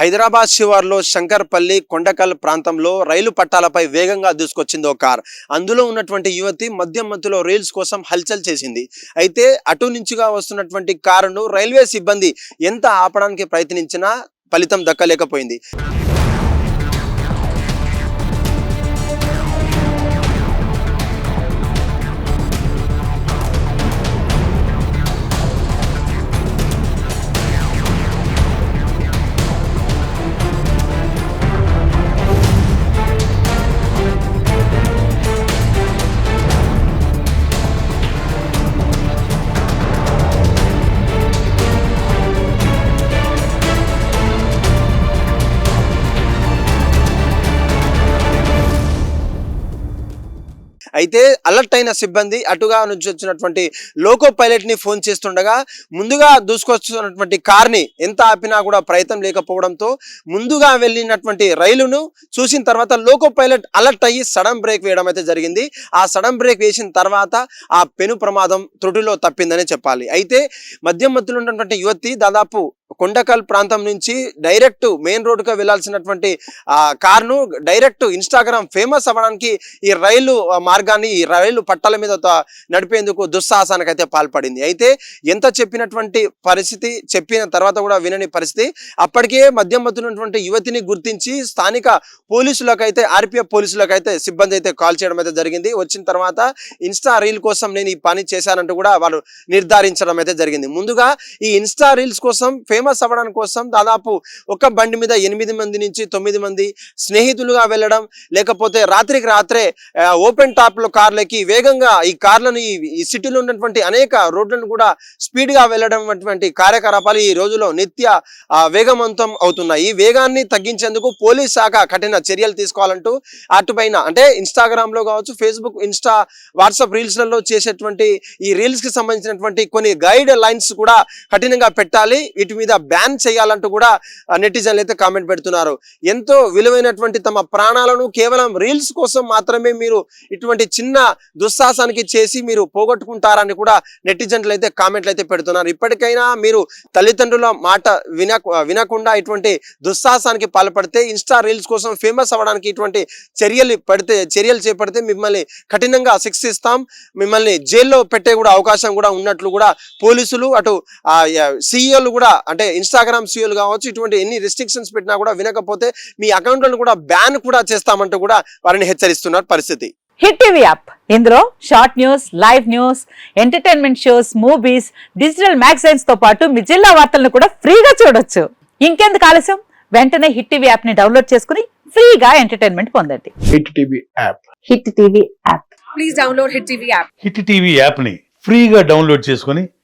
హైదరాబాద్ శివార్లో శంకర్పల్లి కొండకల్ ప్రాంతంలో రైలు పట్టాలపై వేగంగా దూసుకొచ్చింది ఓ కార్. అందులో ఉన్నటువంటి యువతి మధ్య మధ్యలో రీల్స్ కోసం హల్చల్ చేసింది. అయితే అటు నుంచిగా వస్తున్నటువంటి కారును రైల్వే సిబ్బంది ఎంత ఆపడానికి ప్రయత్నించినా ఫలితం దక్కలేకపోయింది. అయితే అలర్ట్ అయిన సిబ్బంది అటుగా నుంచి వచ్చినటువంటి లోకో పైలట్ని ఫోన్ చేస్తుండగా ముందుగా దూసుకొస్తున్నటువంటి కార్ని ఎంత ఆపినా కూడా ప్రయత్నం లేకపోవడంతో ముందుగా వెళ్ళినటువంటి రైలును చూసిన తర్వాత లోకో పైలట్ అలర్ట్ అయ్యి సడన్ బ్రేక్ వేయడం అయితే జరిగింది. ఆ సడన్ బ్రేక్ వేసిన తర్వాత ఆ పెను ప్రమాదం త్రుటిలో తప్పిందనే చెప్పాలి. అయితే మధ్య మధ్యలో ఉన్నటువంటి యువతి దాదాపు కొండకల్ ప్రాంతం నుంచి డైరెక్ట్ మెయిన్ రోడ్డుగా వెళ్ళాల్సినటువంటి ఆ కార్ను డైరెక్ట్ ఇన్స్టాగ్రామ్ ఫేమస్ అవ్వడానికి ఈ రైలు మార్గాన్ని ఈ రైలు పట్టాల మీద నడిపేందుకు దుస్సాహసానికి అయితే పాల్పడింది. అయితే ఎంత చెప్పినటువంటి పరిస్థితి చెప్పిన తర్వాత కూడా వినని పరిస్థితి అప్పటికే మద్యం మత్తున్నటువంటి యువతిని గుర్తించి స్థానిక పోలీసులకైతే ఆర్పిఎఫ్ పోలీసులకైతే సిబ్బంది అయితే కాల్ చేయడం అయితే జరిగింది. వచ్చిన తర్వాత ఇన్స్టా రీల్ కోసం నేను ఈ పని చేశానంటూ కూడా వాళ్ళు నిర్ధారించడం అయితే జరిగింది. ముందుగా ఈ ఇన్స్టా రీల్స్ కోసం ఫేమస్ అవ్వడానికి కోసం దాదాపు ఒక బండి మీద ఎనిమిది మంది నుంచి తొమ్మిది మంది స్నేహితులుగా వెళ్ళడం లేకపోతే రాత్రికి రాత్రే ఓపెన్ టాప్లో కార్లకి వేగంగా ఈ కార్లను ఈ- సిటీలో ఉన్నటువంటి అనేక రోడ్లను కూడా స్పీడ్గా వెళ్ళడం వంటి కార్యకలాపాలు ఈ రోజులో నిత్య వేగవంతం అవుతున్నాయి. ఈ వేగాన్ని తగ్గించేందుకు పోలీస్ శాఖ కఠిన చర్యలు తీసుకోవాలంటూ అటుపైన అంటే ఇన్స్టాగ్రామ్లో కావచ్చు ఫేస్బుక్ ఇన్స్టా వాట్సాప్ రీల్స్లలో చేసేటువంటి ఈ రీల్స్కి సంబంధించినటువంటి కొన్ని గైడ్ లైన్స్ కూడా కఠినంగా పెట్టాలి. వీటి మీద బ్యాన్ చేయాలంటూ కూడా నెటిజన్లు అయితే కామెంట్ పెడుతున్నారు. ఎంతో విలువైనటువంటి తమ ప్రాణాలను కేవలం రీల్స్ కోసం మాత్రమే మీరు ఇటువంటి చిన్న దుస్సాహసానికి చేసి మీరు పోగొట్టుకుంటారని కూడా నెటిజన్లు అయితే కామెంట్లు అయితే పెడుతున్నారు. ఇప్పటికైనా మీరు తల్లిదండ్రుల మాట విన వినకుండా ఇటువంటి దుస్సాహసానికి పాల్పడితే ఇన్స్టా రీల్స్ కోసం ఫేమస్ అవ్వడానికి ఇటువంటి చర్యలు పడితే చర్యలు చేపడితే మిమ్మల్ని కఠినంగా శిక్షిస్తాం. మిమ్మల్ని జైల్లో పెట్టే కూడా అవకాశం కూడా ఉన్నట్లు కూడా పోలీసులు అటు సీఈఓలు కూడా అంటే ఇన్స్టాగ్రామ్ సీఈఓలు కావచ్చు ఇటువంటి ఎన్ని రెస్ట్రిక్షన్స్ పెట్టినా కూడా వినకపోతే మీ అకౌంట్లను కూడా బ్యాన్ కూడా చేస్తామంటూ కూడా వారిని హెచ్చరిస్తున్నారు పరిస్థితి. హిట్ టీవీ యాప్ ఇందులో short news live news entertainment shows movies digital మ్యాగజైన్స్తో పాటు మీ జిల్లా వార్తలను కూడా ఫ్రీగా చూడొచ్చు. ఇంకెందుకు ఆలస్యం? వెంటనే హిట్ టీవీ యాప్ని డౌన్లోడ్ చేసుకుని ఫ్రీగా ఎంటర్టైన్మెంట్ పొందండి. Hit TV app hit TV app please download Hit TV app. Hit TV యాప్ని ఫ్రీగా డౌన్లోడ్ చేసుకొని